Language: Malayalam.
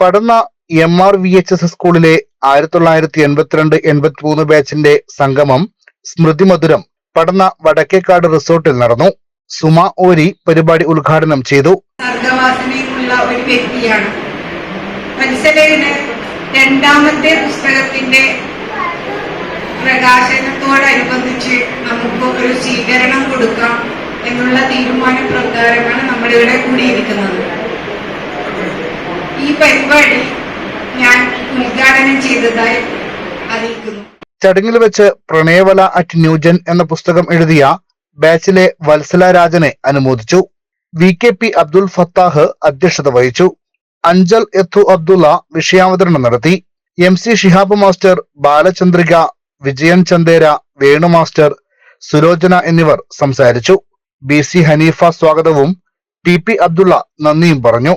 Padanna M R V H S സ്കൂളിലെ ആയിരത്തി തൊള്ളായിരത്തി എൺപത്തിരണ്ട് എൺപത്തിമൂന്ന് ബാച്ചിന്റെ സംഗമം സ്മൃതി മധുരം പടന്ന വടക്കേക്കാട് റിസോർട്ടിൽ നടന്നു. സുമ ഓരി പരിപാടി ഉദ്ഘാടനം ചെയ്തു. രണ്ടാമത്തെ പുസ്തകത്തിന്റെ എന്നുള്ള തീരുമാനപ്രകാരമാണ് നമ്മളിവിടെ കൂടിയിരിക്കുന്നത്. ഈ പരിപാടി ഞാൻ ഉദ്ഘാടനം ചെയ്തതായി അറിയിക്കുന്നു. ചടങ്ങിൽ വെച്ച് പ്രണയവല അറ്റ് ന്യൂജൻ എന്ന പുസ്തകം എഴുതിയ ബാച്ചിലെ വത്സല രാജനെ അനുമോദിച്ചു. V K P Abdul Fattah അധ്യക്ഷത വഹിച്ചു. അഞ്ചൽ എത്തു അബ്ദുള്ള വിഷയാവതരണം നടത്തി. M C Shihab master Balachandrika Vijayan Chandera Venu master Sulochana എന്നിവർ സംസാരിച്ചു. ബി സി ഹനീഫ സ്വാഗതവും പി പി അബ്ദുള്ള നന്ദിയും പറഞ്ഞു